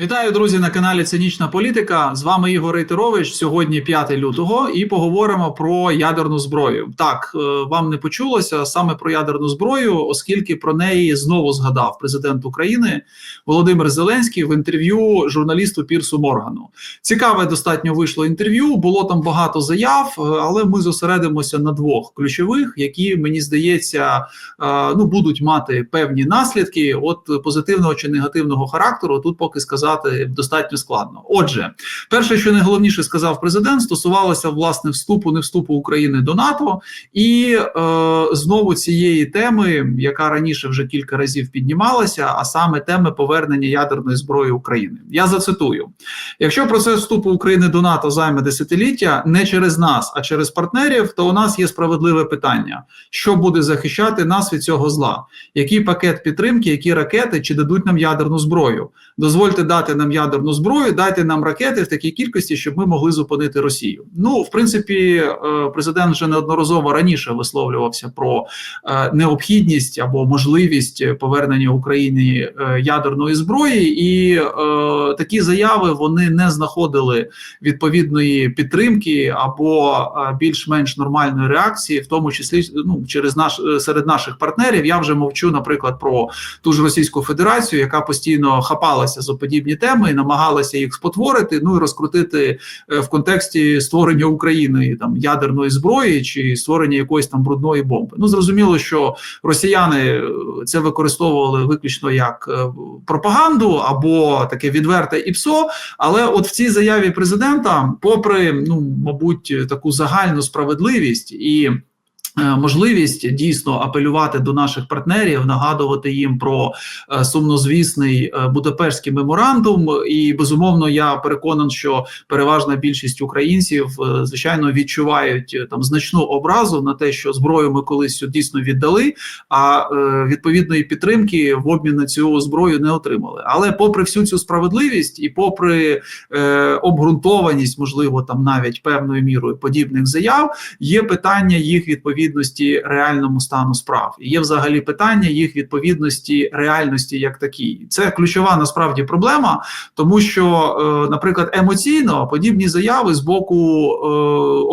Вітаю, друзі, на каналі Цинічна Політика. З вами Ігор Рейтерович. Сьогодні 5 лютого, і поговоримо про ядерну зброю. Так е, вам не почулося саме про ядерну зброю, оскільки про неї знову згадав президент України Володимир Зеленський в інтерв'ю журналісту Пірсу Моргану. Цікаве достатньо вийшло інтерв'ю. Було там багато заяв, е, але ми зосередимося на двох ключових, які мені здається е, ну будуть мати певні наслідки. От позитивного чи негативного характеру. Тут поки сказати достатньо складно. Отже, перше, що найголовніше сказав президент, стосувалося власне вступу, не вступу України до НАТО, і е, знову цієї теми, яка раніше вже кілька разів піднімалася, а саме теми повернення ядерної зброї України. Я зацитую: якщо процес вступу України до НАТО займе десятиліття не через нас, а через партнерів, то у нас є справедливе питання: що буде захищати нас від цього зла? Який пакет підтримки, які ракети чи дадуть нам ядерну зброю? Дозвольте дати нам ядерну зброю, дайте нам ракети в такій кількості, щоб ми могли зупинити Росію. Ну, в принципі, е, президент вже неодноразово раніше висловлювався про е, необхідність або можливість повернення Україні е, ядерної зброї, і такі заяви вони не знаходили відповідної підтримки або більш-менш нормальної реакції, в тому числі ну через наш серед наших партнерів. Я вже мовчу, наприклад, про ту ж Російську Федерацію, яка постійно хапалася за подібні теми і намагалася їх спотворити, ну і розкрутити е, в контексті створення України там ядерної зброї чи створення якоїсь там брудної бомби. Ну зрозуміло, що росіяни е, це використовували виключно як е, пропаганду або таке відверте ІПСО. Але от в цій заяві президента, попри ну мабуть, таку загальну справедливість і. Е, можливість дійсно апелювати до наших партнерів, нагадувати їм про е, сумнозвісний е, Будапештський меморандум. І безумовно, я переконаний, що переважна більшість українців звичайно відчувають там значну образу на те, що зброю ми колись дійсно віддали, а відповідної підтримки в обмін на цю зброю не отримали. Але попри всю цю справедливість і попри е, обґрунтованість, можливо, там навіть певною мірою подібних заяв, є питання їх відповідно відповідності реальному стану справ. І Є взагалі питання їх відповідності реальності як такій. Це ключова насправді проблема, тому що, е, наприклад, емоційно подібні заяви з боку е,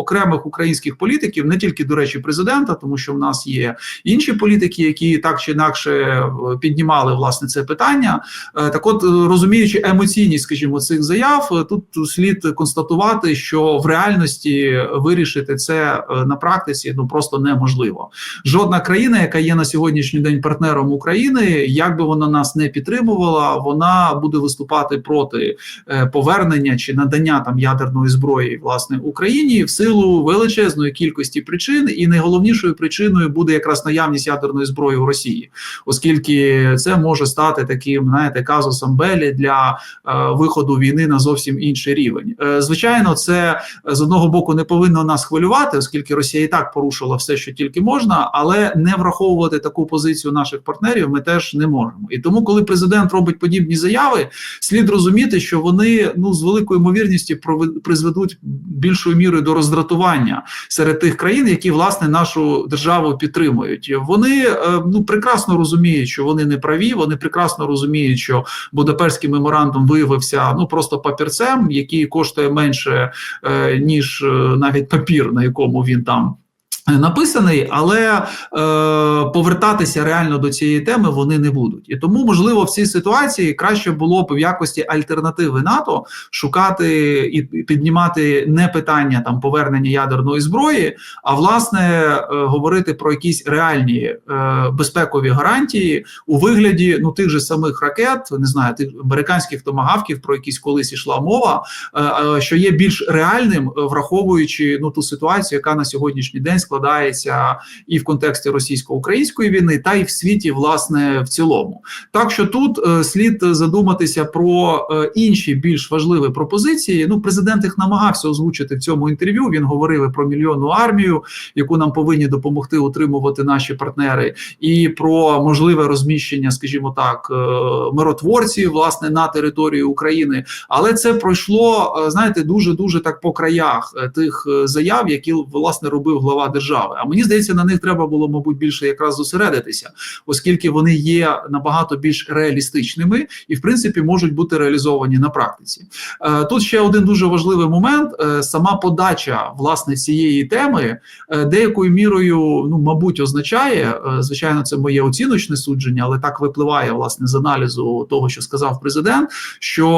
окремих українських політиків, не тільки до речі, президента, тому що в нас є інші політики, які так чи інакше е, піднімали власне це питання. Так, от розуміючи емоційність, скажімо, цих заяв, тут слід констатувати, що в реальності вирішити це на практиці ну просто неможливо. Жодна країна, яка є на сьогоднішній день партнером України, як би вона нас не підтримувала, вона буде виступати проти е, повернення чи надання там ядерної зброї власне Україні в силу величезної кількості причин, і найголовнішою причиною буде якраз наявність ядерної зброї у Росії, оскільки це може стати таким, знаєте, казусом Белі для е, виходу війни на зовсім інший рівень. Е, звичайно, це з одного боку не повинно нас хвилювати, оскільки Росія і так порушила все, що тільки можна, але не враховувати таку позицію наших партнерів ми теж не можемо. І тому, коли президент робить подібні заяви, слід розуміти, що вони ну з великою ймовірністю призведуть більшою мірою до роздратування серед тих країн, які власне нашу державу підтримують. Вони е, ну прекрасно розуміють, що вони не праві. Вони прекрасно розуміють, що Будапештський меморандум виявився ну просто папірцем, який коштує менше е, ніж е, навіть папір, на якому він там. Написаний, але е, повертатися реально до цієї теми вони не будуть, і тому можливо в цій ситуації краще було б в якості альтернативи НАТО шукати і піднімати не питання там повернення ядерної зброї, а власне е, говорити про якісь реальні е, безпекові гарантії у вигляді ну тих же самих ракет, не знаю, тих американських томагавків, про якісь колись ішла мова, е, е, що є більш реальним, враховуючи ну ту ситуацію, яка на сьогоднішній день складається і в контексті російсько-української війни, та й в світі, власне, в цілому. Так що тут е, слід задуматися про е, інші більш важливі пропозиції. Ну, президент їх намагався озвучити в цьому інтерв'ю. Він говорив про мільйонну армію, яку нам повинні допомогти утримувати наші партнери, і про можливе розміщення, скажімо так, е, миротворців власне на території України. Але це пройшло, знаєте, дуже дуже так по краях тих заяв, які власне робив глава держави держави. А мені здається, на них треба було, мабуть, більше якраз зосередитися, оскільки вони є набагато більш реалістичними і, в принципі, можуть бути реалізовані на практиці. Е, тут ще один дуже важливий момент: е, сама подача власне цієї теми е, деякою мірою, ну мабуть, означає звичайно, це моє оціночне судження, але так випливає власне з аналізу того, що сказав президент, що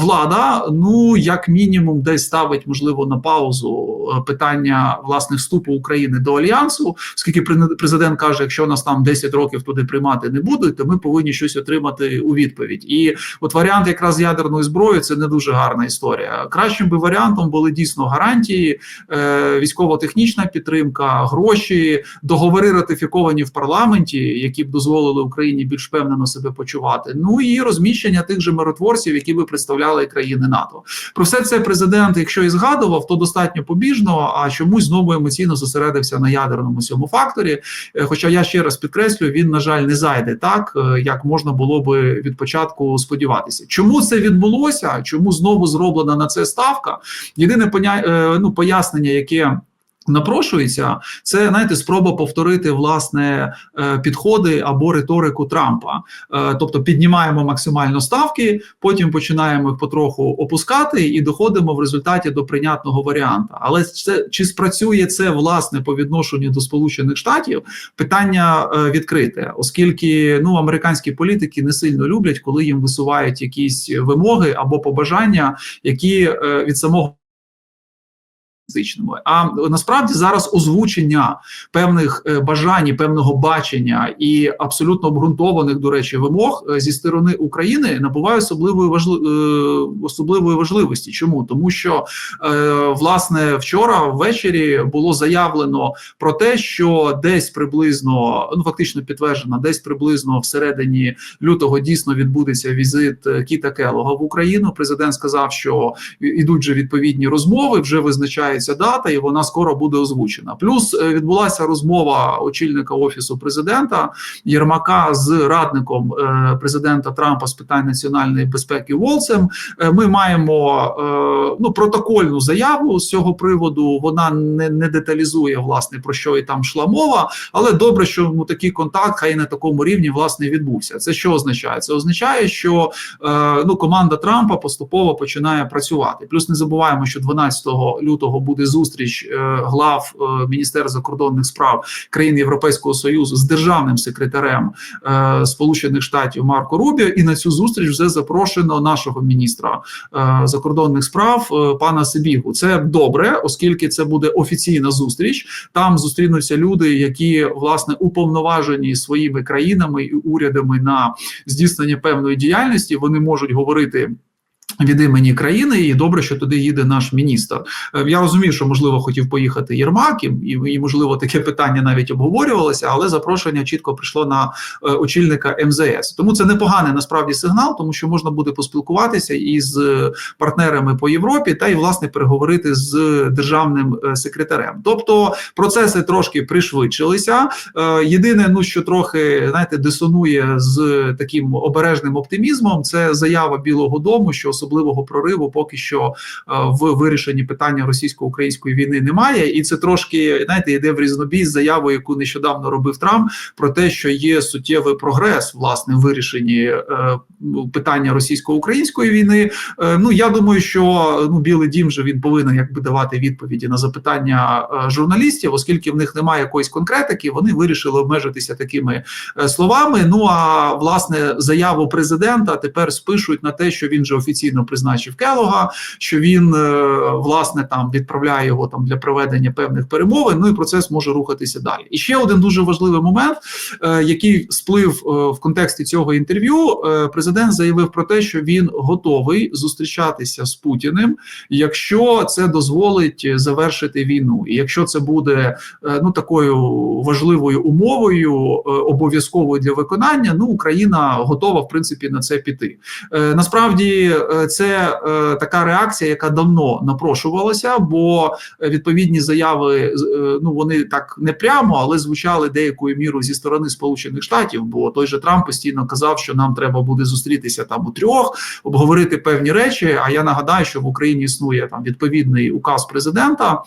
влада, ну як мінімум, десь ставить можливо на паузу питання власне вступу України до альянсу, оскільки президент каже, якщо нас там 10 років туди приймати не будуть, то ми повинні щось отримати у відповідь. І от варіант якраз ядерної зброї це не дуже гарна історія. Кращим би варіантом були дійсно гарантії, е, військово-технічна підтримка, гроші, договори ратифіковані в парламенті, які б дозволили Україні більш впевнено себе почувати. Ну і розміщення тих же миротворців, які би представляли країни НАТО. Про все це президент, якщо і згадував, то достатньо побіжно, а чомусь знову емоційно зосередився на ядерному цьому факторі. Е, хоча я ще раз підкреслю, він на жаль не зайде так, е, як можна було би від початку сподіватися. Чому це відбулося? Чому знову зроблена на це ставка? Єдине поня... Е, ну, пояснення, яке Напрошується, це знаєте, спроба повторити власне е, підходи або риторику Трампа. Е, тобто піднімаємо максимально ставки, потім починаємо їх потроху опускати і доходимо в результаті до прийнятного варіанта. Але це чи спрацює це власне по відношенню до Сполучених Штатів? Питання е, відкрите, оскільки ну американські політики не сильно люблять, коли їм висувають якісь вимоги або побажання, які від самого фізичними. А насправді зараз озвучення певних е, бажань, певного бачення і абсолютно обґрунтованих, до речі, вимог е, зі сторони України набуває особливої важли... Е, особливої важливості. Чому тому, що власне вчора ввечері було заявлено про те, що десь приблизно ну фактично підтверджено, десь приблизно всередині лютого дійсно відбудеться візит Кіта Келога в Україну. Президент сказав, що ідуть вже відповідні розмови, вже визначається планується дата, і вона скоро буде озвучена. Плюс е, відбулася розмова очільника офісу президента Єрмака з радником е, президента Трампа з питань національної безпеки Волцем. Е, ми маємо ну протокольну заяву з цього приводу. Вона не не деталізує власне про що і там йшла мова, але добре, що ну такий контакт хай на такому рівні власне відбувся. Це що означає? Це означає, що ну команда Трампа поступово починає працювати. Плюс не забуваємо, що 12 лютого буде зустріч е, глав е, міністерства закордонних справ країн Європейського союзу з державним секретарем е, Сполучених Штатів Марко Рубіо, і на цю зустріч вже запрошено нашого міністра закордонних справ пана Сибігу. Це добре, оскільки це буде офіційна зустріч. Там зустрінуться люди, які власне уповноважені своїми країнами і урядами на здійснення певної діяльності. Вони можуть говорити. Від імені країни, і добре, що туди їде наш міністр. Е, я розумію, що можливо хотів поїхати Єрмак, і, і можливо таке питання навіть обговорювалося, але запрошення чітко прийшло на е, очільника МЗС. Тому це непоганий насправді сигнал, тому що можна буде поспілкуватися із партнерами по Європі та й власне переговорити з державним е, секретарем. Тобто процеси трошки пришвидшилися. Єдине, ну що трохи знаєте, дисонує з таким обережним оптимізмом, це заява Білого Дому, що особливого прориву поки що е, в вирішенні питання російсько-української війни немає, і це трошки знаєте, йде в різнобій з заявою, яку нещодавно робив Трамп, про те, що є суттєвий прогрес власне в вирішенні е, питання російсько-української війни. Е, ну я думаю, що ну Білий Дім же він повинен якби давати відповіді на запитання журналістів, оскільки в них немає якоїсь конкретики, вони вирішили обмежитися такими словами. Ну а власне заяву президента тепер спишуть на те, що він же офіційно офіційно призначив Келога, що він е, власне там відправляє його там для проведення певних перемовин. Ну і процес може рухатися далі. І ще один дуже важливий момент, е, який сплив е, в контексті цього інтерв'ю. Президент заявив про те, що він готовий зустрічатися з Путіним, якщо це дозволить завершити війну, і якщо це буде ну такою важливою умовою, обов'язковою для виконання, ну Україна готова в принципі на це піти. Насправді це е, така реакція, яка давно напрошувалася, бо відповідні заяви е, ну вони так не прямо, але звучали деякою мірою зі сторони Сполучених Штатів. Бо той же Трамп постійно казав, що нам треба буде зустрітися там у трьох, обговорити певні речі. А я нагадаю, що в Україні існує там відповідний указ президента.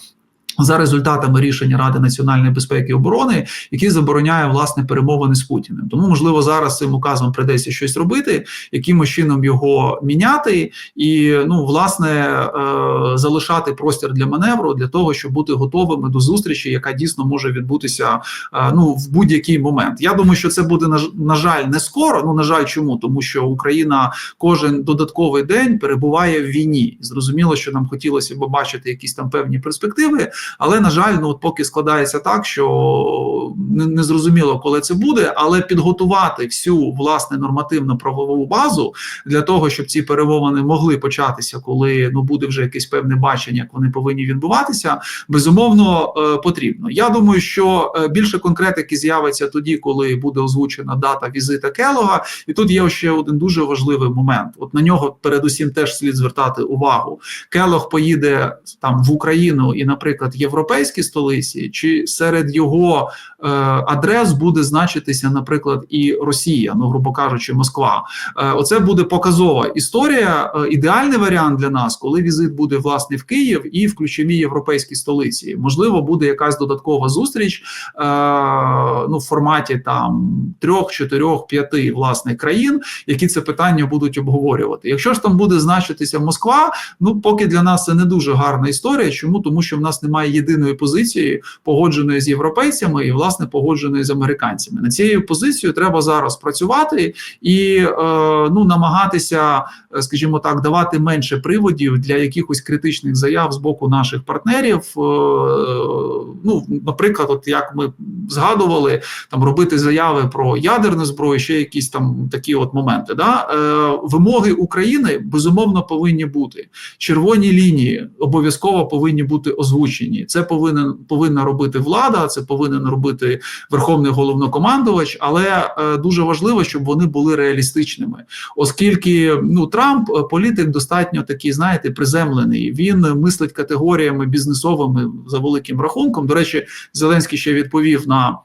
За результатами рішення Ради національної безпеки і оборони, який забороняє власне перемовини з Путіним, тому можливо зараз цим указом придеться щось робити, якимось чином його міняти, і ну власне е, залишати простір для маневру для того, щоб бути готовими до зустрічі, яка дійсно може відбутися е, ну в будь-який момент. Я думаю, що це буде на, на жаль не скоро. Ну на жаль, чому тому, що Україна кожен додатковий день перебуває в війні. Зрозуміло, що нам хотілося б бачити якісь там певні перспективи. Але на жаль, ну от поки складається так, що не, зрозуміло, коли це буде, але підготувати всю власне нормативну правову базу для того, щоб ці перемовини могли початися, коли ну буде вже якесь певне бачення, як вони повинні відбуватися, безумовно е, потрібно. Я думаю, що е, більше конкретики з'явиться тоді, коли буде озвучена дата візита Келога. І тут є ще один дуже важливий момент. От на нього передусім теж слід звертати увагу. Келог поїде там в Україну і, наприклад, європейські столиці, чи серед його е, адрес буде значитися, наприклад, і Росія, ну грубо кажучи, Москва. Е, оце буде показова історія. Е, ідеальний варіант для нас, коли візит буде власне в Київ і в ключовій європейській столиці. Можливо, буде якась додаткова зустріч е, ну в форматі там трьох, чотирьох, п'яти власне країн, які це питання будуть обговорювати. Якщо ж там буде значитися Москва, ну поки для нас це не дуже гарна історія. Чому тому, що в нас немає єдиної позиції, погодженої з європейцями і власне погодженої з американцями. На цією позицією треба зараз працювати і е, ну намагатися, е, скажімо так, давати менше приводів для якихось критичних заяв з боку наших партнерів. Е, ну, наприклад, от як ми згадували, там робити заяви про ядерну зброю, ще якісь там такі от моменти. Да? Е, Вимоги України безумовно повинні бути червоні лінії, обов'язково повинні бути озвучені. Це повинен повинна робити влада, це повинен робити верховний головнокомандувач, але е, дуже важливо, щоб вони були реалістичними, оскільки ну Трамп е, політик достатньо такий, знаєте, приземлений. Він мислить категоріями бізнесовими за великим рахунком. До речі, Зеленський ще відповів на.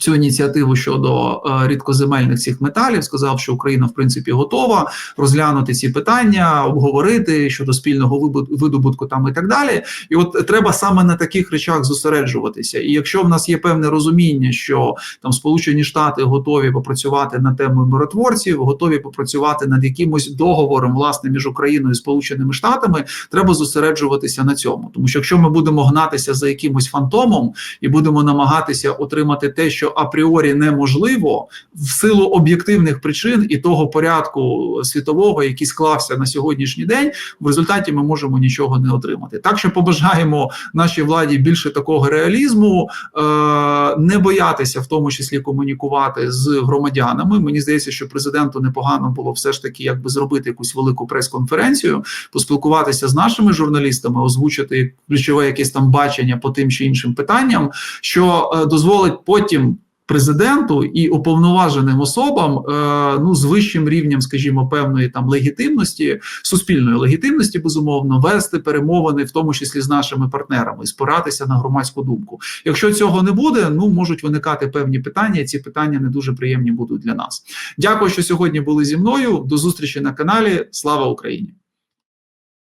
Цю ініціативу щодо е, рідкоземельних цих металів сказав, що Україна в принципі готова розглянути ці питання, обговорити щодо спільного видобутку там і так далі. І от треба саме на таких речах зосереджуватися. І якщо в нас є певне розуміння, що там Сполучені Штати готові попрацювати над темою миротворців, готові попрацювати над якимось договором власне між Україною і Сполученими Штатами, треба зосереджуватися на цьому. Тому що якщо ми будемо гнатися за якимось фантомом і будемо намагатися отримати те, що апріорі неможливо в силу об'єктивних причин і того порядку світового, який склався на сьогоднішній день, в результаті ми можемо нічого не отримати. Так що побажаємо нашій владі більше такого реалізму, е, не боятися в тому числі комунікувати з громадянами. Мені здається, що президенту непогано було все ж таки, якби зробити якусь велику прес-конференцію, поспілкуватися з нашими журналістами, озвучити ключове якесь там бачення по тим чи іншим питанням, що е, дозволить потім президенту і уповноваженим особам е, ну з вищим рівнем, скажімо, певної там легітимності, суспільної легітимності, безумовно, вести перемовини, в тому числі з нашими партнерами, спиратися на громадську думку. Якщо цього не буде, ну можуть виникати певні питання. і Ці питання не дуже приємні будуть для нас. Дякую, що сьогодні були зі мною. До зустрічі на каналі. Слава Україні!